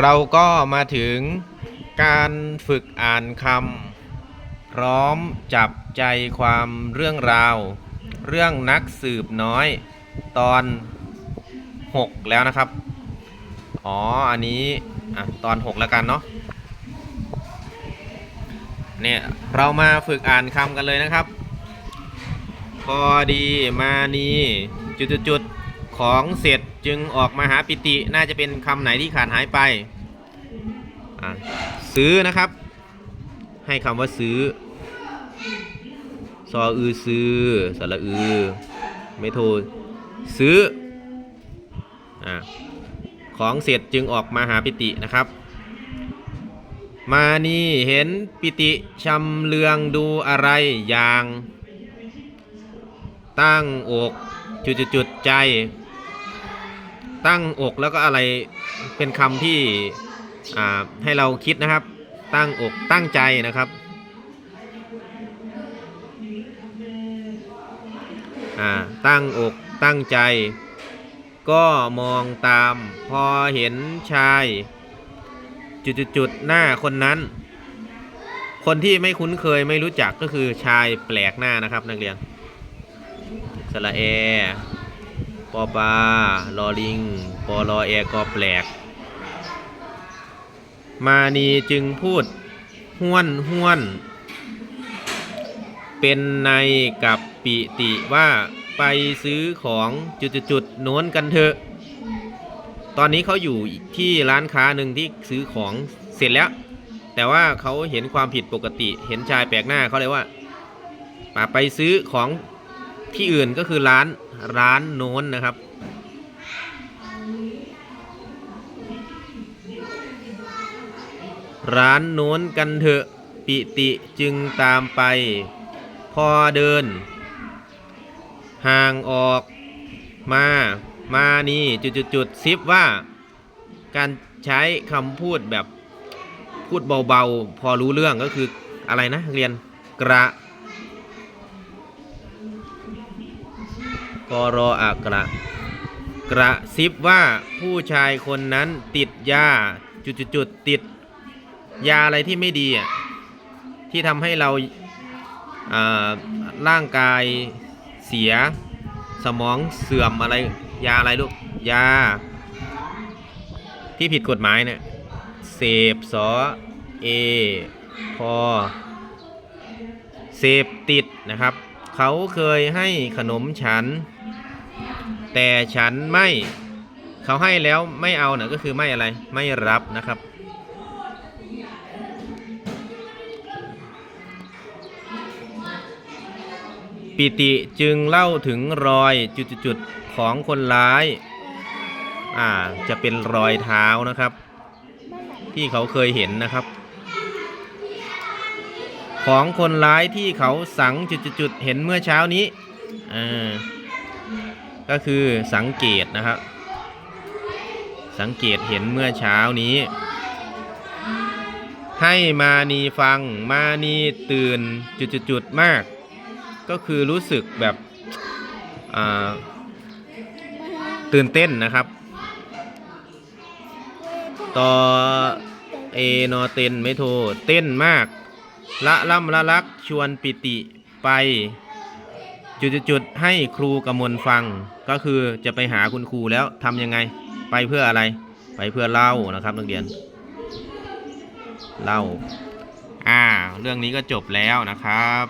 เราก็มาถึงการฝึกอ่านคำพร้อมจับใจความเรื่องราว เรื่องนักสืบน้อยตอน 6 แล้วนะครับ อ๋อ อันนี้อะตอน 6 แล้วกันเนาะเนี่ยเรามาฝึกอ่านคำกันเลยนะครับ พอดีมานีจุดๆๆ ของเสร็จจึงออกมาหาปิติ น่าจะเป็นคำไหนที่ขาดหายไป ซื้อนะครับ ให้คำว่าซื้อ ซออือซื้อสระอือ ไม่โทรซื้ออของเสร็จจึงออกมาหาปิตินะครับ มานี่เห็นปิติชำเลืองดูอะไรอย่าง ตั้งอกจุดจุดจุดๆๆใจ ตั้งอกแล้วก็อะไรเป็นคำที่ให้เราคิดนะครับ ตั้งอกตั้งใจนะครับตั้งอกตั้งใจ ก็มองตามพอเห็นชาย จุดๆๆหน้าคนนั้น คนที่ไม่คุ้นเคยไม่รู้จักก็คือชายแปลกหน้านะครับนักเรียนสระเอ ปอปลาลอลิง ปอลอแอกอแปลก มานีจึงพูดห้วนห้วน เป็นในกับปิติว่าไปซื้อของจุดจุดจุดๆๆโน้นกันเถอะ ตอนนี้เขาอยู่ที่ร้านค้าหนึ่งที่ซื้อของเสร็จแล้ว แต่ว่าเขาเห็นความผิดปกติ เห็นชายแปลกหน้าเขาเลยว่าป่าไปซื้อของ ที่อื่นก็คือร้านร้านโน้นนะครับ ร้านโน้นกันเถอะปิติจึงตามไป พอเดิน ห่างออกมา มานี่จุดๆซิปว่า การใช้คำพูดแบบพูดเบาๆ พอรู้เรื่องก็คืออะไรนะเรียนกระ กรออักระกระซิบว่าผู้ชายคนนั้นติดยาจุดๆๆติดยาอะไรที่ไม่ดีอะที่ทำให้เราอ่าร่างกายเสียสมองเสื่อมอะไรยาอะไรลูกยา ที่ผิดกฎหมายเนี่ยเสพสอเอพอเสพติดนะครับ เขาเคยให้ขนมฉัน แต่ฉันไม่ เขาให้แล้วไม่เอาเนะก็คือไม่อะไร ไม่รับนะครับ ปิติจึงเล่าถึงรอยจุดๆของคนร้าย อ่า จะเป็นรอยเท้านะครับ ที่เขาเคยเห็นนะครับ ของคนร้ายที่เขาสังจุดๆๆเห็นเมื่อเช้านี้อ่าก็คือสังเกตนะครับ สังเกตเห็นเมื่อเช้านี้ ให้มานีฟังมานีตื่นจุดๆๆมาก ก็คือรู้สึกแบบอ่าตื่นเต้นนะครับ ต่อเอนอเต้นไม่โทเต้นมาก ละล่ำละลักชวนปิติไป จุดๆให้ครูกำมลฟัง ก็คือจะไปหาคุณครูแล้วทำยังไง ไปเพื่ออะไร ไปเพื่อเล่านะครับนักเรียน เล่า อ่า เรื่องนี้ก็จบแล้วนะครับ